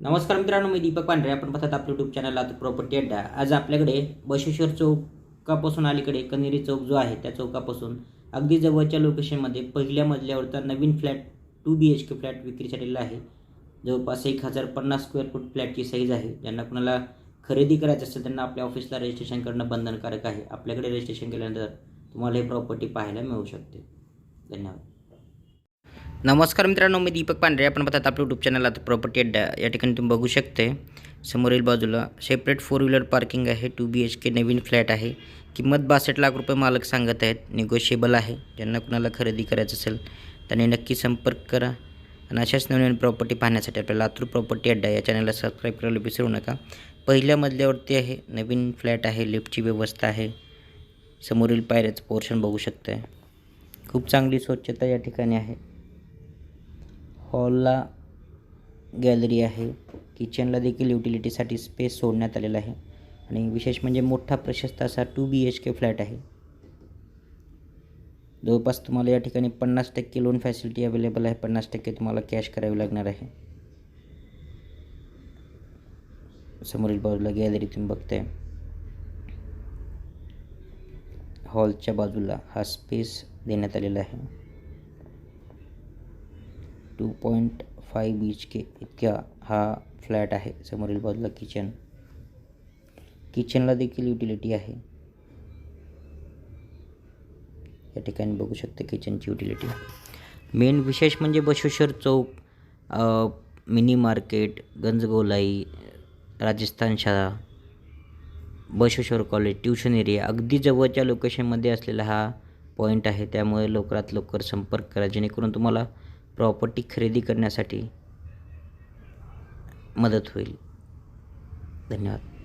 नमस्कार मित्रांनो मी दीपक पांढरे. आपण पाहतात आपलं यूट्यूब चॅनल आता प्रॉपर्टी अड्डा. आज आपल्याकडे बशेश्वर चौकापासून अलीकडे कनेरी चौक जो आहे त्या चौकापासून अगदी जवळच्या लोकेशनमध्ये पहिल्या मजल्यावरचा नवीन flat two B H K flat विक्रीसाठी आहे. जवळपास एक हजार पन्नास स्क्वेअर फूट फ्लॅटची साईज आहे. ज्यांना कुणाला खरेदी करायचं असेल त्यांना आपल्या ऑफिसला रजिस्ट्रेशन करणं बंधनकारक आहे. आपल्याकडे रजिस्ट्रेशन केल्यानंतर तुम्हाला ही प्रॉपर्टी पाहायला मिळू शकते. धन्यवाद. नमस्कार मित्रांनो मी दीपक पांढरे. आपण पाहतात आपल्या यूट्यूब चॅनल आता प्रॉपर्टी अड्डा. या ठिकाणी तुम्ही बघू शकते समोरील बाजूला सेपरेट फोर व्हीलर पार्किंग आहे टू बी एच के नवीन फ्लॅट आहे. किंमत बासष्ट लाख रुपये मालक सांगत आहेत. निगोशिएबल आहे. ज्यांना कुणाला खरेदी करायचं असेल त्यांनी नक्की संपर्क करा. आणि अशाच नवीन प्रॉपर्टी पाहण्यासाठी आपल्याला लातूर प्रॉपर्टी अड्डा या चॅनलला सबस्क्राईब करायला विसरू नका. पहिल्या मजल्यावरती आहे नवीन फ्लॅट आहे लिफ्टची व्यवस्था आहे. समोरील पायऱ्याचं पोर्शन बघू शकताय. खूप चांगली स्वच्छता या ठिकाणी आहे. हॉलला गॅलरी आहे. किचनला देखील युटिलिटीसाठी स्पेस सोडण्यात आलेला आहे. आणि विशेष म्हणजे मोठा प्रशस्त असा two B H K flat आहे. जवळपास तुम्हाला या ठिकाणी पन्नास टक्के लोन फॅसिलिटी अवेलेबल आहे. पन्नास टक्के तुम्हाला कॅश करावी लागणार आहे. समोरील बाजूला गॅलरी तुम्ही बघताय. हॉलच्या बाजूला हा स्पेस देण्यात आलेला आहे. Two point five B H K इतक्या हा फ्लॅट आहे. समोरील बाजूला किचन. किचनला देखील युटिलिटी आहे. या ठिकाणी बघू शकते किचनची युटिलिटी मेन विशेष म्हणजे बशेश्वर चौक मिनी मार्केट गंजगोलाई राजस्थान शाळा बशेश्वर कॉलेज ट्युशन एरिया अगदी जवळच्या लोकेशनमध्ये असलेला हा पॉईंट आहे. त्यामुळे लवकरात लवकर संपर्क करा जेणेकरून तुम्हाला प्रॉपर्टी खरेदी करण्यासाठी मदत होईल. धन्यवाद.